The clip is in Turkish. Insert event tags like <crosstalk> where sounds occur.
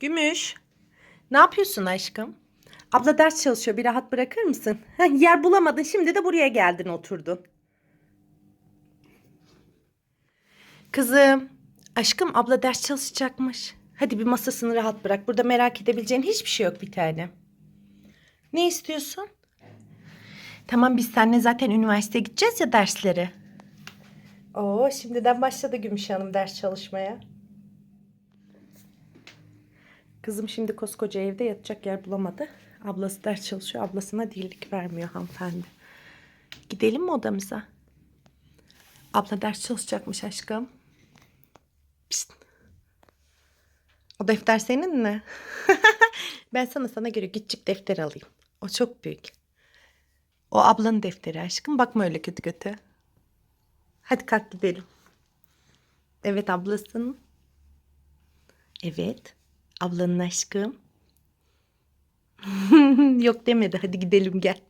Gümüş. Ne yapıyorsun aşkım? Abla ders çalışıyor. Bir rahat bırakır mısın? Yer bulamadın. Şimdi de buraya geldin oturdun. Kızım. Aşkım abla ders çalışacakmış. Hadi bir masasını rahat bırak. Burada merak edebileceğin hiçbir şey yok bir tane. Ne istiyorsun? Tamam biz seninle zaten üniversiteye gideceğiz ya derslere. Oo şimdiden başladı Gümüş Hanım ders çalışmaya. Kızım şimdi koskoca evde yatacak yer bulamadı. Ablası ders çalışıyor. Ablasına değillik vermiyor hanımefendi. Gidelim mi odamıza? Abla ders çalışacakmış aşkım. Pişt. O defter senin mi? <laughs> ben sana sana göre küçük defter alayım. O çok büyük. O ablanın defteri aşkım. Bakma öyle kötü kötü. Hadi kalk gidelim. Evet ablasın. Evet. Ablanın aşkım. <laughs> Yok demedi. Hadi gidelim gel.